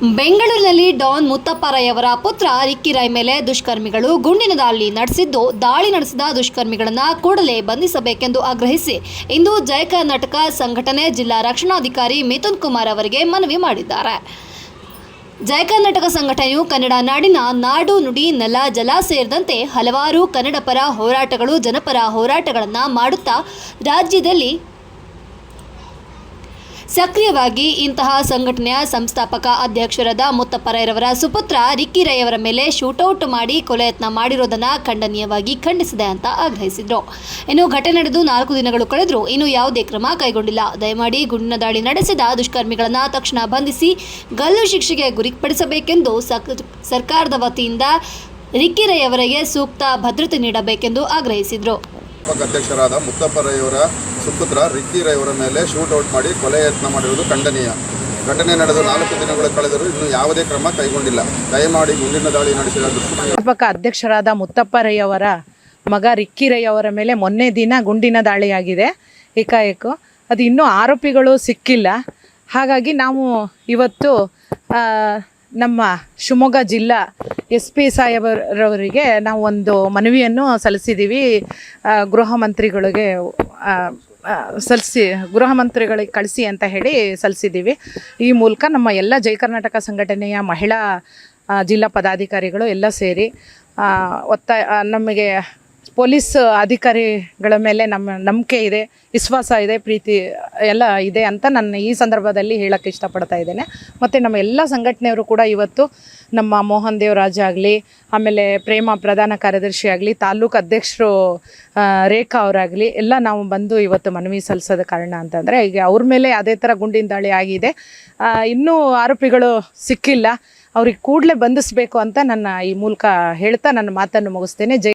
ಬೆಂಗಳೂರಿನಲ್ಲಿ ಡಾನ್ ಮುತ್ತಪ್ಪರಾಯವರ ಪುತ್ರ ರಿಕ್ಕಿ ರೈ ಮೇಲೆ ದುಷ್ಕರ್ಮಿಗಳು ಗುಂಡಿನ ದಾಳಿ ನಡೆಸಿದ್ದು, ದಾಳಿ ನಡೆಸಿದ ದುಷ್ಕರ್ಮಿಗಳನ್ನು ಕೂಡಲೇ ಬಂಧಿಸಬೇಕೆಂದು ಆಗ್ರಹಿಸಿ ಇಂದು ಜಯ ಕರ್ನಾಟಕ ಸಂಘಟನೆ ಜಿಲ್ಲಾ ರಕ್ಷಣಾಧಿಕಾರಿ ಮಿಥುನ್ ಕುಮಾರ್ ಅವರಿಗೆ ಮನವಿ ಮಾಡಿದ್ದಾರೆ. ಜಯ ಕರ್ನಾಟಕ ಸಂಘಟನೆಯು ಕನ್ನಡ ನಾಡಿನ ನಾಡು ನುಡಿ ನೆಲ ಜಲ ಸೇರಿದಂತೆ ಹಲವಾರು ಕನ್ನಡ ಪರ ಹೋರಾಟಗಳು, ಜನಪರ ಹೋರಾಟಗಳನ್ನು ಮಾಡುತ್ತಾ ರಾಜ್ಯದಲ್ಲಿ ಸಕ್ರಿಯವಾಗಿ ಇಂತಹ ಸಂಘಟನೆಯ ಸಂಸ್ಥಾಪಕ ಅಧ್ಯಕ್ಷರಾದ ರೈರವರ ಸುಪುತ್ರ ರಿಕ್ಕಿ ರೈ ಅವರ ಮೇಲೆ ಶೂಟೌಟ್ ಮಾಡಿ ಕೊಲೆ ಯತ್ನ ಮಾಡಿರೋದನ್ನ ಖಂಡನೀಯವಾಗಿ ಖಂಡಿಸಿದೆ ಅಂತ ಆಗ್ರಹಿಸಿದ್ರು. ಇನ್ನು ಘಟನೆ ನಡೆದು ನಾಲ್ಕು ದಿನಗಳು ಕಳೆದರೂ ಇನ್ನೂ ಯಾವುದೇ ಕ್ರಮ ಕೈಗೊಂಡಿಲ್ಲ. ದಯಮಾಡಿ ಗುಂಡಿನ ದಾಳಿ ನಡೆಸಿದ ದುಷ್ಕರ್ಮಿಗಳನ್ನು ತಕ್ಷಣ ಬಂಧಿಸಿ ಗಲ್ಲು ಶಿಕ್ಷೆಗೆ ಗುರಿಪಡಿಸಬೇಕೆಂದು ಸರ್ಕಾರದ ವತಿಯಿಂದ ರಿಕ್ಕಿ ಅವರಿಗೆ ಸೂಕ್ತ ಭದ್ರತೆ ನೀಡಬೇಕೆಂದು ಆಗ್ರಹಿಸಿದ್ರು. ಸಂಸ್ಥಾಪಕ ಅಧ್ಯಕ್ಷರಾದ ಮುತ್ತಪ್ಪರಯ್ಯವರ ಸುಪುತ್ರ ರಿಕ್ಕಿ ರೈಯವರ ಮೇಲೆ ಶೂಟ್ ಔಟ್ ಮಾಡಿ ಕೊಲೆ ಯತ್ನ ಮಾಡಿರುವುದು ಖಂಡನೀಯ. ಘಟನೆ ನಡೆದು ನಾಲ್ಕು ದಿನಗಳು ಕಳೆದರೂ ಇನ್ನೂ ಯಾವುದೇ ಕ್ರಮ ಕೈಗೊಂಡಿಲ್ಲ. ದಯಮಾಡಿ ಗುಂಡಿನ ದಾಳಿ ನಡೆಸಿದ ಸಂಸ್ಥಾಪಕ ಅಧ್ಯಕ್ಷರಾದ ಮುತ್ತಪ್ಪರಯ್ಯವರ ಮಗ ರಿಕ್ಕಿ ರೈ ಅವರ ಮೇಲೆ ಮೊನ್ನೆ ದಿನ ಗುಂಡಿನ ದಾಳಿಯಾಗಿದೆ. ಏಕಾಏಕು. ಅದು ಇನ್ನೂ ಆರೋಪಿಗಳು ಸಿಕ್ಕಿಲ್ಲ. ಹಾಗಾಗಿ ನಾವು ಇವತ್ತು ನಮ್ಮ ಶಿವಮೊಗ್ಗ ಜಿಲ್ಲಾ ಎಸ್ ಪಿ ಸಾಹೇಬರವರಿಗೆ ನಾವು ಒಂದು ಮನವಿಯನ್ನು ಸಲ್ಲಿಸಿದ್ದೀವಿ. ಗೃಹ ಮಂತ್ರಿಗಳಿಗೆ ಸಲ್ಲಿಸಿ, ಗೃಹ ಮಂತ್ರಿಗಳಿಗೆ ಕಳಿಸಿ ಅಂತ ಹೇಳಿ ಸಲ್ಲಿಸಿದ್ದೀವಿ. ಈ ಮೂಲಕ ನಮ್ಮ ಎಲ್ಲ ಜೈ ಕರ್ನಾಟಕ ಸಂಘಟನೆಯ ಮಹಿಳಾ ಜಿಲ್ಲಾ ಪದಾಧಿಕಾರಿಗಳು ಎಲ್ಲ ಸೇರಿ ಒತ್ತಾಯ ನಮಗೆ ಪೊಲೀಸ್ ಅಧಿಕಾರಿಗಳ ಮೇಲೆ ನಮ್ಮ ನಂಬಿಕೆ ಇದೆ, ವಿಶ್ವಾಸ ಇದೆ, ಪ್ರೀತಿ ಎಲ್ಲ ಇದೆ ಅಂತ ನಾನು ಈ ಸಂದರ್ಭದಲ್ಲಿ ಹೇಳೋಕ್ಕೆ ಇಷ್ಟಪಡ್ತಾ ಇದ್ದೇನೆ. ಮತ್ತು ನಮ್ಮ ಎಲ್ಲ ಸಂಘಟನೆಯವರು ಕೂಡ ಇವತ್ತು ನಮ್ಮ ಮೋಹನ್ ದೇವರಾಜ್ ಆಗಲಿ, ಆಮೇಲೆ ಪ್ರೇಮ ಪ್ರಧಾನ ಕಾರ್ಯದರ್ಶಿ ಆಗಲಿ, ತಾಲೂಕು ಅಧ್ಯಕ್ಷರು ರೇಖಾ ಅವರಾಗಲಿ, ಎಲ್ಲ ನಾವು ಬಂದು ಇವತ್ತು ಮನವಿ ಸಲ್ಲಿಸೋದ ಕಾರಣ ಅಂತಂದರೆ, ಈಗ ಅವ್ರ ಮೇಲೆ ಅದೇ ಥರ ಗುಂಡಿನ ದಾಳಿ ಆಗಿದೆ. ಇನ್ನೂ ಆರೋಪಿಗಳು ಸಿಕ್ಕಿಲ್ಲ. ಅವ್ರಿಗೆ ಕೂಡಲೇ ಬಂಧಿಸಬೇಕು ಅಂತ ನನ್ನ ಈ ಮೂಲಕ ಹೇಳ್ತಾ ನನ್ನ ಮಾತನ್ನು ಮುಗಿಸ್ತೇನೆ.